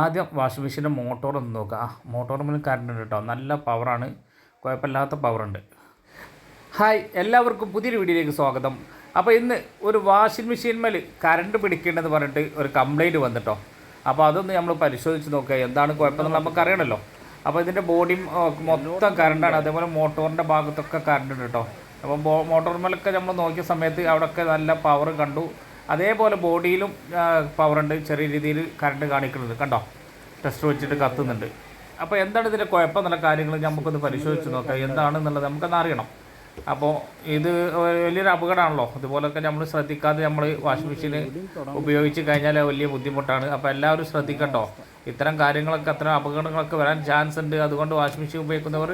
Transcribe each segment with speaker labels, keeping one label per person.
Speaker 1: ആദ്യം വാഷിംഗ് മെഷീന്റെ മോട്ടോർ ഒന്ന് നോക്കുക ആ മോട്ടോറിന് കറണ്ട് ഉണ്ട് കേട്ടോ. നല്ല പവറാണ് കുഴപ്പമില്ലാത്ത പവറുണ്ട് ഹായ് എല്ലാവർക്കും പുതിയൊരു വീഡിയോയിലേക്ക് സ്വാഗതം. അപ്പോൾ ഇന്ന് ഒരു വാഷിംഗ് മെഷീൻമേൽ കറണ്ട് പിടിക്കേണ്ടതെന്ന് പറഞ്ഞിട്ട് ഒരു കംപ്ലൈന്റ് വന്നിട്ടോ. അപ്പോൾ അതൊന്ന് നമ്മൾ പരിശോധിച്ച് നോക്കുക എന്താണ് കുഴപ്പമെന്ന് നമുക്കറിയണമല്ലോ അപ്പോൾ ഇതിന്റെ ബോഡി മൊത്തം കറണ്ടാണ് അതേപോലെ മോട്ടോറിന്റെ ഭാഗത്തൊക്കെ കറണ്ട് ഉണ്ട് കേട്ടോ. അപ്പോൾ മോട്ടോർ മോട്ടോർമേലൊക്കെ നമ്മൾ നോക്കിയ സമയത്ത് അവിടെയൊക്കെ നല്ല പവർ കണ്ടു. അതേപോലെ ബോഡിയിലും പവർ ഉണ്ട്. ചെറിയ രീതിയിൽ കറണ്ട് കാണിക്കുന്നുണ്ട് കണ്ടോ? ടെസ്റ്റ് വെച്ചിട്ട് കത്തുന്നുണ്ട്. അപ്പോൾ എന്താണ് ഇതിന്റെ കുഴപ്പം എന്നുള്ള കാര്യങ്ങൾ നമുക്കൊന്ന് പരിശോധിച്ച് നോക്കാം. എന്താണെന്നുള്ളത് നമുക്കൊന്ന് അറിയണം. അപ്പോൾ ഇത് വലിയൊരു അപകടമാണല്ലോ. ഇതുപോലൊക്കെ നമ്മൾ ശ്രദ്ധിക്കാതെ നമ്മൾ വാഷിംഗ് മെഷീൻ ഉപയോഗിച്ച് കഴിഞ്ഞാൽ വലിയ ബുദ്ധിമുട്ടാണ്. അപ്പോൾ എല്ലാവരും ശ്രദ്ധിക്കട്ടോ. ഇത്തരം കാര്യങ്ങളൊക്കെ അത്തരം അപകടങ്ങളൊക്കെ വരാൻ ചാൻസ് ഉണ്ട്. അതുകൊണ്ട് വാഷിംഗ് മെഷീൻ ഉപയോഗിക്കുന്നവർ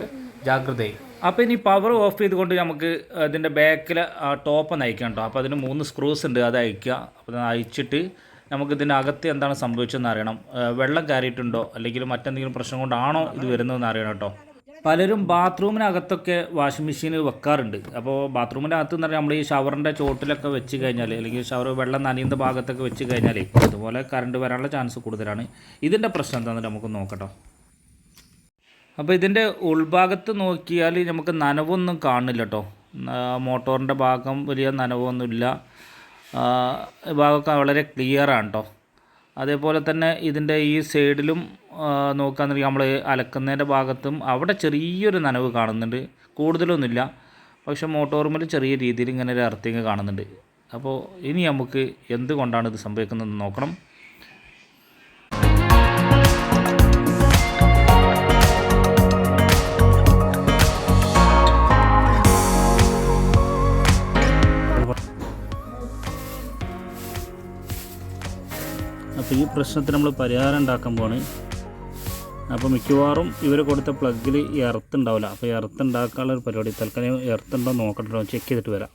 Speaker 1: ജാഗ്രതയായി അപ്പോൾ ഇനി പവർ ഓഫ് ചെയ്തുകൊണ്ട് നമുക്ക് ഇതിന്റെ ബാക്കിൽ ടോപ്പ് ഒന്ന് അയക്കാം കേട്ടോ. അപ്പോൾ അതിന് മൂന്ന് സ്ക്രൂസ് ഉണ്ട് അത് അയക്കുക. അപ്പോൾ അയച്ചിട്ട് നമുക്ക് ഇതിന്റെ അകത്ത് എന്താണ് സംഭവിച്ചതെന്ന് അറിയണം. വെള്ളം കയറിയിട്ടുണ്ടോ? അല്ലെങ്കിൽ മറ്റെന്തെങ്കിലും പ്രശ്നം കൊണ്ടാണോ ഇത് വരുന്നതെന്ന് അറിയണം കേട്ടോ. പലരും ബാത്റൂമിനകത്തൊക്കെ വാഷിംഗ് മെഷീൻ വെക്കാറുണ്ട്. അപ്പോൾ ബാത്റൂമിന്റെ അകത്ത് എന്ന് പറഞ്ഞാൽ നമ്മൾ ഈ ഷവറിന്റെ ചോട്ടിലൊക്കെ വെച്ച് കഴിഞ്ഞാൽ അല്ലെങ്കിൽ ഷവർ വെള്ളം നനയുന്ന ഭാഗത്തൊക്കെ വെച്ച് കഴിഞ്ഞാൽ അതുപോലെ കറണ്ട് വരാനുള്ള ചാൻസ് കൂടുതലാണ്. ഇതിന്റെ പ്രശ്നം എന്താണെന്ന് നമുക്ക് നോക്കട്ടോ അപ്പോൾ ഇതിന്റെ ഉൾഭാഗത്ത് നോക്കിയാൽ നമുക്ക് നനവൊന്നും കാണില്ല കേട്ടോ മോട്ടോറിന്റെ ഭാഗം വലിയ നനവൊന്നുമില്ല ഭാഗമൊക്കെ വളരെ ക്ലിയറാണ് കേട്ടോ അതേപോലെ തന്നെ ഇതിന്റെ ഈ സൈഡിലും നോക്കുകയാണെന്നുണ്ടെങ്കിൽ നമ്മൾ അലക്കുന്നതിന്റെ ഭാഗത്തും അവിടെ ചെറിയൊരു നനവ് കാണുന്നുണ്ട്. കൂടുതലൊന്നുമില്ല. പക്ഷെ മോട്ടോർമൽ ചെറിയ രീതിയിൽ ഇങ്ങനെ ഒരു എർത്തിങ് കാണുന്നുണ്ട്. അപ്പോൾ ഇനി നമുക്ക് എന്തുകൊണ്ടാണ് ഇത് സംഭവിക്കുന്നതെന്ന് നോക്കണം. അപ്പോൾ ഈ പ്രശ്നത്തിന് നമ്മൾ പരിഹാരം ഉണ്ടാക്കാൻ പോവാണ്. അപ്പോൾ മിക്കവാറും ഇവർ കൊടുത്ത പ്ലഗിൽ എർത്ത് ഉണ്ടാവില്ല. അപ്പോൾ എർത്ത് ഉണ്ടാക്കാനുള്ള ഒരു പരിപാടി തൽക്കാലം എർത്ത് ഉണ്ടോ നോക്കട്ടോ ചെക്ക് ചെയ്തിട്ട് വരാം.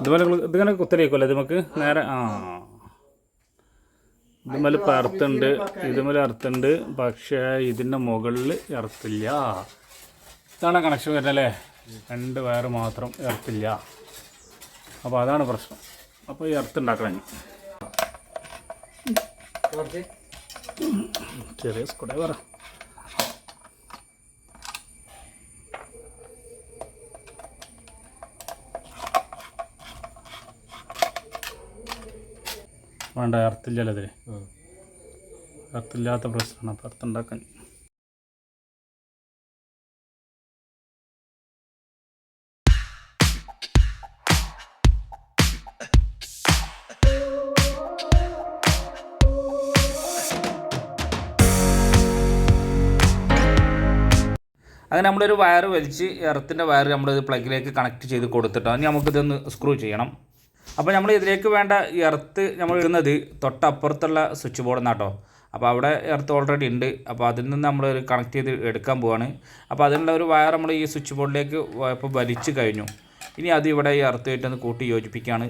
Speaker 1: ഇതുപോലെ ഇതിങ്ങനെ കുത്തലേക്കുമല്ലേ നമുക്ക് നേരെ ആ. ഇതുമേൽ ഇപ്പം എർത്തുണ്ട് ഇതുമേൽ എർത്തുണ്ട് പക്ഷേ ഇതിന്റെ മുകളിൽ ഇറത്തില്ല ഇതാണ് കണക്ഷൻ വരുന്നത് അല്ലേ? രണ്ട് വയർ മാത്രം ഇറത്തില്ല അപ്പോൾ അതാണ് പ്രശ്നം. അപ്പോൾ ഈ എർത്ത്. ചെറിയ സ്കൂടെ പറ. വേണ്ട ഇതിൽ എർത്തില്ലാത്ത പ്രശ്നമാണ്. അപ്പോൾ എർത്തുണ്ടാക്കാൻ അങ്ങനെ നമ്മളൊരു വയർ വലിച്ച് എർത്തിന്റെ വയർ നമ്മൾ പ്ലഗിലേക്ക് കണക്ട് ചെയ്ത് കൊടുത്തിട്ട് ഇനി നമുക്കിതൊന്ന് സ്ക്രൂ ചെയ്യണം. അപ്പോൾ നമ്മൾ ഇതിലേക്ക് വേണ്ട എർത്ത് നമ്മൾ ഇടുന്നത് തൊട്ടപ്പുറത്തുള്ള സ്വിച്ച് ബോർഡ് എന്നാട്ടോ അപ്പോൾ അവിടെ എർത്ത് ഓൾറെഡി ഉണ്ട്. അപ്പോൾ അതിൽ നിന്ന് നമ്മൾ കണക്ട് ചെയ്ത് എടുക്കാൻ പോവാണ്. അപ്പോൾ അതിനുള്ള ഒരു വയർ നമ്മൾ ഈ സ്വിച്ച് ബോർഡിലേക്ക് ഇപ്പോൾ വലിച്ചു കഴിഞ്ഞു. ഇനി അത് ഇവിടെ ഈ എർത്തുമായിട്ടൊന്ന് കൂട്ടി യോജിപ്പിക്കുകയാണ്.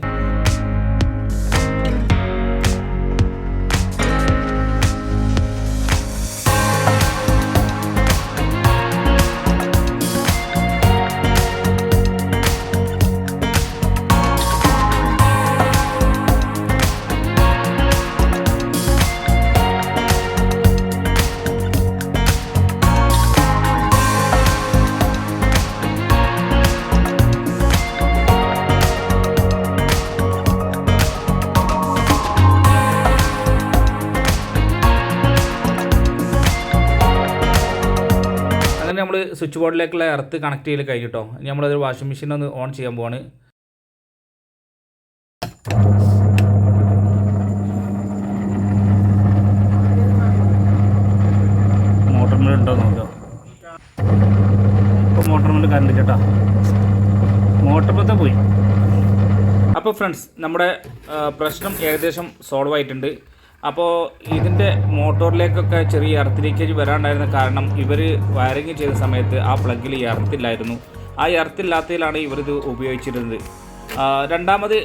Speaker 1: നമ്മൾ സ്വിച്ച് ബോർഡിലേക്കുള്ള എർത്ത് കണക്ട് ചെയ്ത് കഴിഞ്ഞിട്ടോ? ഇനി നമ്മളതൊരു വാഷിംഗ് മെഷീൻ ഒന്ന് ഓൺ ചെയ്യാൻ പോവാണ്. മോട്ടറിൽ ഉണ്ടോ കറണ്ട് മോട്ടറിലത്തെ പോയി. അപ്പോൾ ഫ്രണ്ട്സ് നമ്മുടെ പ്രശ്നം ഏകദേശം സോൾവ് ആയിട്ടുണ്ട്. അപ്പോൾ ഇതിന്റെ മോട്ടോറിലേക്കൊക്കെ ചെറിയ എർത്ത് ലീക്കേജ് വരാണ്ടായിരുന്ന കാരണം ഇവർ വയറിങ് ചെയ്ത സമയത്ത് ആ പ്ലഗിൽ എർത്തില്ലായിരുന്നു. ആ എർത്തില്ലാത്തതിലാണ് ഇവരിത് ഉപയോഗിച്ചിരുന്നത്. രണ്ടാമത്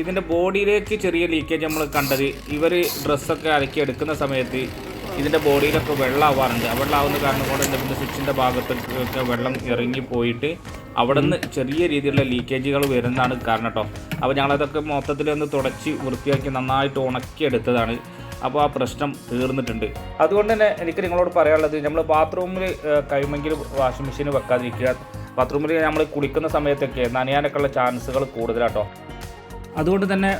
Speaker 1: ഇതിന്റെ ബോഡിയിലേക്ക് ചെറിയ ലീക്കേജ് നമ്മൾ കണ്ടത് ഇവർ ഡ്രസ്സൊക്കെ അലക്കി എടുക്കുന്ന സമയത്ത് ഇതിന്റെ ബോഡിയിലൊക്കെ വെള്ളമാവാറുണ്ട് വെള്ളം വെള്ളമാവുന്ന കാരണം കൊണ്ട് എന്റെ ഇതിന്റെ സ്വിച്ചിന്റെ ഭാഗത്തൊക്കെ വെള്ളം ഇറങ്ങി പോയിട്ട് അവിടെ നിന്ന് ചെറിയ രീതിയിലുള്ള ലീക്കേജുകൾ വരുന്നതാണ് കാരണം കേട്ടോ അപ്പോൾ ഞങ്ങളതൊക്കെ മൊത്തത്തിൽ ഒന്ന് തുടച്ച് വൃത്തിയാക്കി നന്നായിട്ട് ഉണക്കിയെടുത്തതാണ്. അപ്പോൾ ആ പ്രശ്നം തീർന്നിട്ടുണ്ട്. അതുകൊണ്ട് തന്നെ എനിക്ക് നിങ്ങളോട് പറയാനുള്ളത് നമ്മൾ ബാത്റൂമിൽ കഴിയുമെങ്കിൽ വാഷിംഗ് മെഷീൻ വെക്കാതിരിക്കുക. ബാത്റൂമിൽ നമ്മൾ കുളിക്കുന്ന സമയത്തൊക്കെ നനയാനൊക്കെ ഉള്ള ചാൻസുകൾ കൂടുതലാട്ടോ. അതുകൊണ്ട് തന്നെ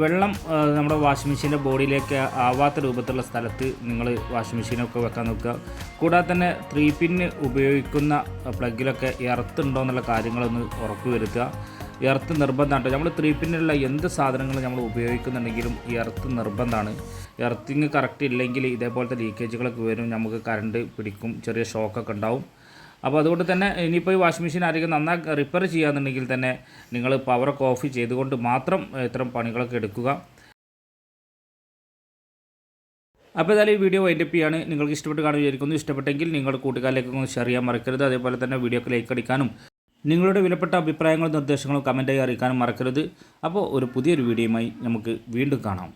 Speaker 1: വെള്ളം നമ്മുടെ വാഷിംഗ് മെഷീന്റെ ബോഡിയിലേക്ക് ആവാത്ത രൂപത്തിലുള്ള സ്ഥലത്ത് നിങ്ങൾ വാഷിംഗ് മെഷീനൊക്കെ വെക്കാൻ നോക്കുക. കൂടാതെ തന്നെ ത്രീ പിന്ന് ഉപയോഗിക്കുന്ന പ്ലഗിലൊക്കെ എർത്ത് ഉണ്ടോ എന്നുള്ള കാര്യങ്ങളൊന്ന് ഉറപ്പ് വരുത്തുക. എർത്ത് നിർബന്ധമാണ്. നമ്മൾ ത്രീ പിന്നുള്ള എന്ത് സാധനങ്ങൾ നമ്മൾ ഉപയോഗിക്കുന്നുണ്ടെങ്കിലും എർത്ത് നിർബന്ധമാണ്. എർത്തിങ് കറക്റ്റ് ഇല്ലെങ്കിൽ ഇതേപോലത്തെ ലീക്കേജുകളൊക്കെ വരും നമുക്ക് കറണ്ട് പിടിക്കും ചെറിയ ഷോക്കൊക്കെ ഉണ്ടാവും. അപ്പോൾ അതുകൊണ്ട് തന്നെ ഇനിയിപ്പോൾ ഈ വാഷിംഗ് മെഷീൻ ആരെങ്കിലും നന്നായി റിപ്പയർ ചെയ്യാന്നുണ്ടെങ്കിൽ തന്നെ നിങ്ങൾ പവറൊക്കെ ഓഫ് ചെയ്തുകൊണ്ട് മാത്രം ഇത്തരം പണികളൊക്കെ എടുക്കുക. അപ്പോൾ ഏതായാലും ഈ വീഡിയോ വൈൻഡപ്പ് ചെയ്യാണ്. നിങ്ങൾക്ക് ഇഷ്ടപ്പെട്ട് കാണുക ഇഷ്ടപ്പെട്ടെങ്കിൽ നിങ്ങൾ കൂട്ടുകാരിലേക്ക് ഒന്ന് ഷെയർ ചെയ്യാൻ മറക്കരുത്. അതേപോലെ തന്നെ വീഡിയോക്ക് ലൈക്ക് അടിക്കാനും നിങ്ങളുടെ വിലപ്പെട്ട അഭിപ്രായങ്ങളും നിർദ്ദേശങ്ങളും കമന്റായി അറിയിക്കാനും മറക്കരുത്. അപ്പോൾ ഒരു പുതിയൊരു വീഡിയോയുമായി നമുക്ക് വീണ്ടും കാണാം.